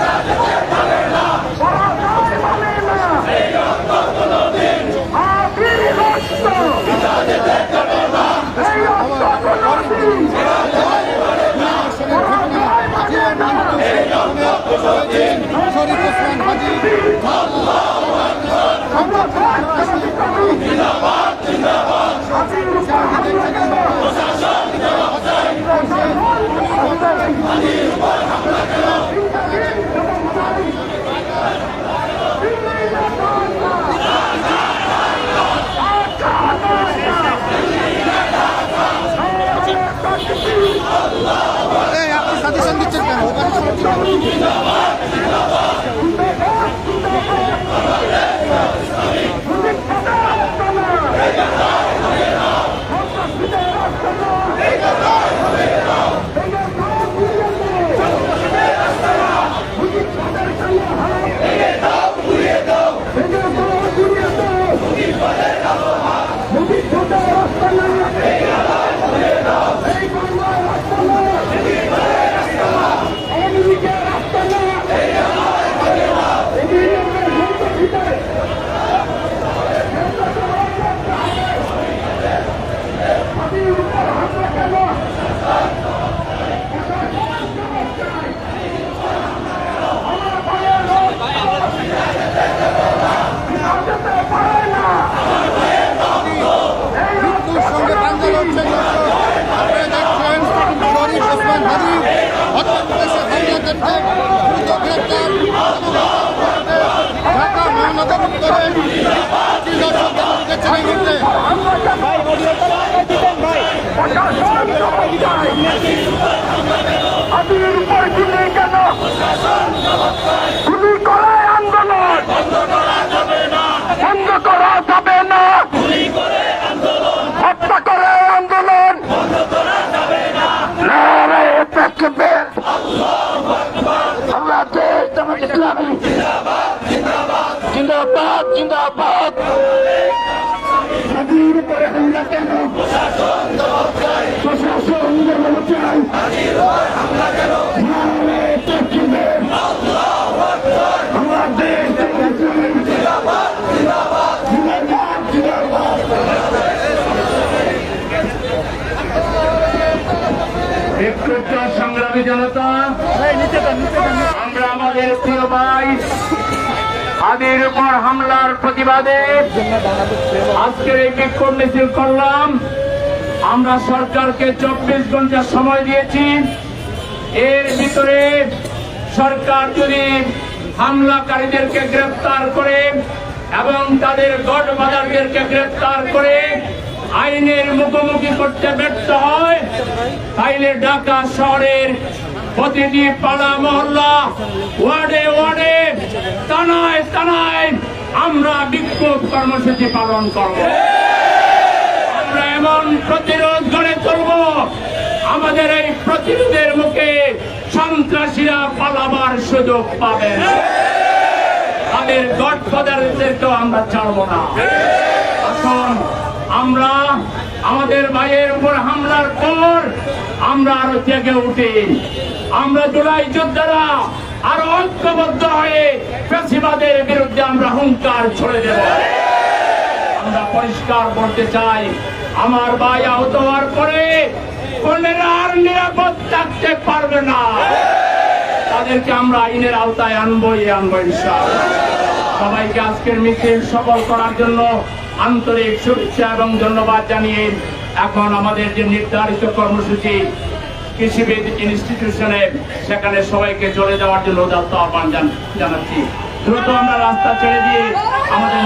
পরাজয় মানে না আবির রক্ত এই রক্ত কোনদিন পরাজয় মানে না শরীফ ওসমান হাজি আমরা ভোট করতে পারি আবির উপর হামলা কেন এই আপনি সাজেশন দিচ্ছেন কেন ওখানে হত্যা করেছে হামলাদেরকে দ্রুত গ্রেপ্তার। ঢাকা মহানগর উত্তরে জিন্দাবাদ জিন্দাবাদ। আবির উপরে হামলা কেন? প্রশাসন যেমন চাই জিন্দাবাদ জিন্দাবাদ সংগ্রামী জনতা আমরা আমাদের প্রিয় ভাই। আদির উপর হামলার প্রতিবাদে আজকের এই বিক্ষোভ মিছিল করলাম। আমরা সরকারকে চব্বিশ ঘণ্টা সময় দিয়েছি। এর ভিতরে সরকার যদি হামলাকারীদেরকে গ্রেফতার করে এবং তাদের গড বাজারদেরকে গ্রেফতার করে আইনের মুখোমুখি করতে ব্যর্থ হয়, তাইলে ঢাকা শহরের প্রতিটি পাড়া মহল্লা ওয়ার্ডে ওয়ার্ডে তানায় তানায় আমরা বিক্ষোভ কর্মসূচি পালন করব। আমরা এমন প্রতিরোধ গড়ে তুলব, আমাদের এই প্রতিরোধের মুখে সন্ত্রাসীরা পালাবার সুযোগ পাবে। তাদের গডফাদারদেরকেও আমরা ছাড়ব না। এখন আমরা আমাদের ভাইয়ের উপর হামলার পর আমরা আরও জেগে উঠি। আমরা জুলাই যোদ্ধারা আরও ঐক্যবদ্ধ হয়ে পেশিবাদের বিরুদ্ধে আমরা হুঙ্কার ছড়ে দেব। আমরা পরিষ্কার করতে চাই, আমার ভাই আহত হওয়ার পরে কোনেরা আর নিরাপদ থাকতে পারবে না। তাদেরকে আমরা আইনের আওতায় আনবই, আনব ইনশাআল্লাহ। সবাইকে আজকের মিছিল সফল করার জন্য আন্তরিক শুভেচ্ছা এবং ধন্যবাদ জানিয়ে এখন আমাদের যে নির্ধারিত কর্মসূচি কৃষিবিদ ইনস্টিটিউশনে সেখানে সবাইকে চলে যাওয়ার জন্য দত্ত আহ্বান জানাচ্ছি। দ্রুত আমরা রাস্তা ছেড়ে দিয়ে আমাদের